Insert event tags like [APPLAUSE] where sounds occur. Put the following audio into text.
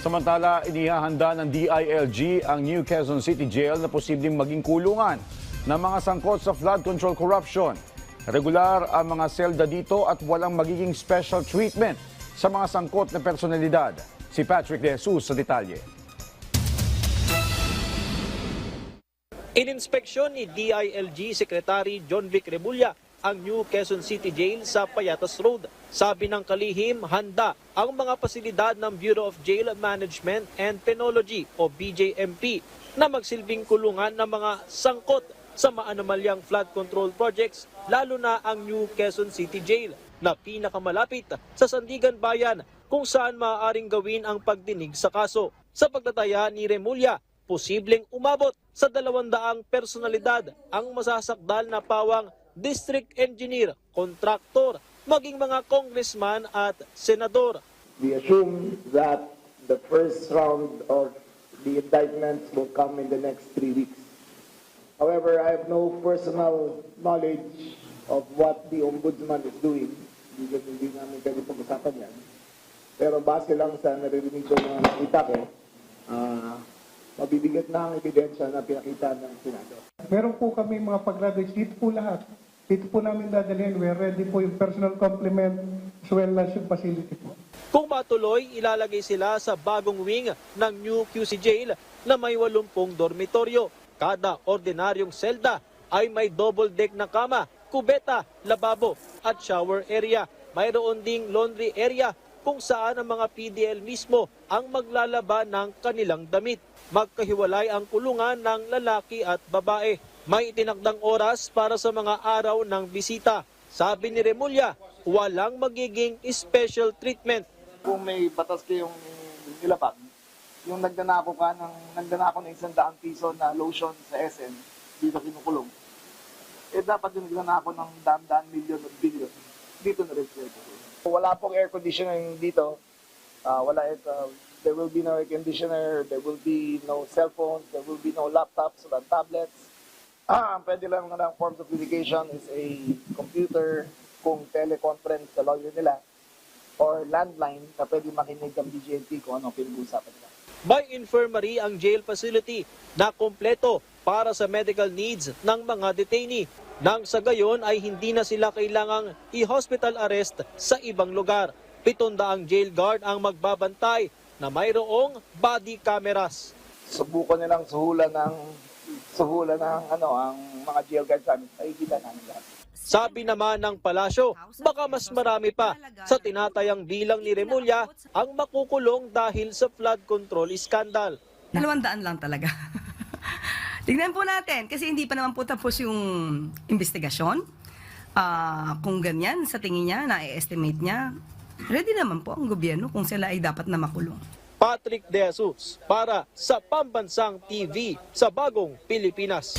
Samantala, inihahanda ng DILG ang New Quezon City Jail na posibleng maging kulungan ng mga sangkot sa flood control corruption. Regular ang mga selda dito at walang magiging special treatment sa mga sangkot na personalidad. Si Patrick De Jesus sa detalye. Ininspeksyon ni DILG Secretary John Vic Rebulla ang New Quezon City Jail sa Payatas Road. Sabi ng kalihim, handa ang mga pasilidad ng Bureau of Jail Management and Penology o BJMP na magsilbing kulungan ng mga sangkot sa maanomalyang flood control projects, lalo na ang New Quezon City Jail na pinakamalapit sa Sandigan Bayan kung saan maaaring gawin ang pagdinig sa kaso. Sa pagtataya ni Remulla, posibleng umabot sa dalawandaang personalidad ang masasakdal na pawang district engineer, kontraktor, maging mga congressman at senador. We assume that the first round of the indictments will come in the next three weeks. However, I have no personal knowledge of what the ombudsman is doing. Hindi, hindi namin pwede pag-usapan yan. Pero base lang sa naririnig ko na nakita ko, ah, mabibigat na ang ebidensya na pinakita ng Senado. Meron po kami mga pag-graduates dito po lahat. Dito po namin dadalhin. We're ready po yung personal complement as well as yung facility po. Kung matuloy, ilalagay sila sa bagong wing ng New QC Jail na may 80 dormitoryo. Kada ordinaryong selda ay may double deck na kama, kubeta, lababo at shower area. Mayroon ding laundry area kung saan ang mga PDL mismo ang maglalaba ng kanilang damit. Magkahiwalay ang kulungan ng lalaki at babae. May itinakdang oras para sa mga araw ng bisita. Sabi ni Remulla, walang magiging special treatment kung may batas kayong nilapag, yung nagdanako ka ng nagdanako ng isang daang piso na lotion sa SM, dito kinukulong, eh dapat yung nagdanako ng daan-daan milyon at billion, dito na rin pwede. Wala pong air conditioning dito. Ah, wala it, ah, there will be no air conditioner, there will be no cell phones, there will be no laptops or tablets. [CLEARS THROAT] Ah, pwede lang ng forms of communication is a computer, kung teleconference sa lawyer nila, or landline na pwede makinig ang BGNP kung ano pinag-uusapan nila. May infirmary ang jail facility na kompleto para sa medical needs ng mga detainee. Nang sa gayon ay hindi na sila kailangang i-hospital arrest sa ibang lugar. 700 jail guard ang magbabantay na mayroong body cameras. Subukan nilang suhulan ng suhulan ng ano ang mga jail guards namin. Nakikita namin lahat. Sabi naman ng palasyo, baka mas marami pa sa tinatayang bilang ni Remulla ang makukulong dahil sa flood control scandal. Dalawang daan lang talaga. Tignan po natin, kasi hindi pa naman po tapos yung investigasyon. Ah, kung ganyan, sa tingin niya, na-estimate niya, ready naman po ang gobyerno kung sila ay dapat na makulong. Patrick De Jesus para sa Pambansang TV sa Bagong Pilipinas.